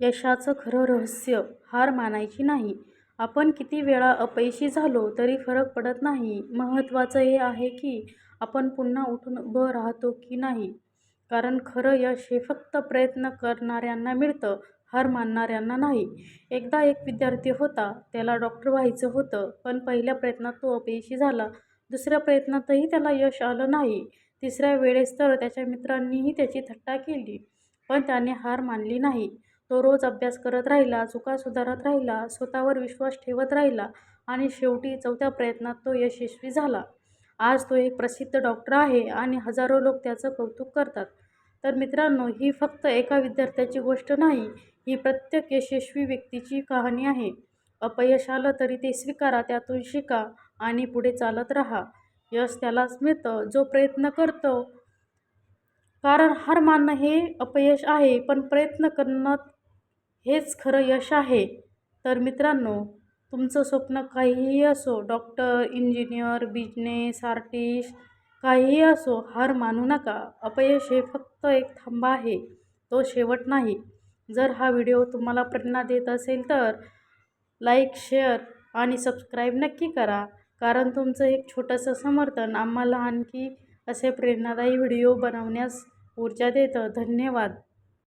यशाचं खरं रहस्य हार मानायची नाही. आपण किती वेळा अपयशी झालो तरी फरक पडत नाही. महत्त्वाचं हे आहे की आपण पुन्हा उठून उभं राहतो की नाही. कारण खरं यश हे फक्त प्रयत्न करणाऱ्यांना मिळतं, हार मानणाऱ्यांना नाही. एकदा एक विद्यार्थी होता. त्याला डॉक्टर व्हायचं होतं. पण पहिल्या प्रयत्नात तो अपयशी झाला. दुसऱ्या प्रयत्नातही त्याला यश आलं नाही. तिसऱ्या वेळेस तर त्याच्या मित्रांनीही त्याची थट्टा केली. पण त्याने हार मानली नाही. तो रोज अभ्यास करत राहिला, चुका सुधारत राहिला, स्वतःवर विश्वास ठेवत राहिला आणि शेवटी चौथ्या प्रयत्नात तो यशस्वी झाला. आज तो एक प्रसिद्ध डॉक्टर आहे आणि हजारो लोक त्याचं कौतुक करतात. तर मित्रांनो, ही फक्त एका विद्यार्थ्याची गोष्ट नाही. ही प्रत्येक यशस्वी व्यक्तीची कहाणी आहे. अपयश आलं तरी ते स्वीकारा, त्यातून शिका आणि पुढे चालत राहा. यश त्यालाच मिळतं, जो प्रयत्न करतो. कारण हार मानणं हे अपयश आहे, पण प्रयत्न करणं हेच खरं यश आहे. तर मित्रांनो, तुमचं स्वप्न काहीही असो, डॉक्टर, इंजिनियर, बिजनेस आर्टिस्ट काहीही असो, हार मानू नका. अपयश हे फक्त एक थांबा आहे, तो शेवट नाही. जर हा व्हिडिओ तुम्हाला प्रेरणा देत असेल तर लाईक, शेअर आणि सबस्क्राईब नक्की करा. कारण तुमचं एक छोटंसं समर्थन आम्हाला आणखी असे प्रेरणादायी व्हिडिओ बनवण्यास ऊर्जा देतं. धन्यवाद.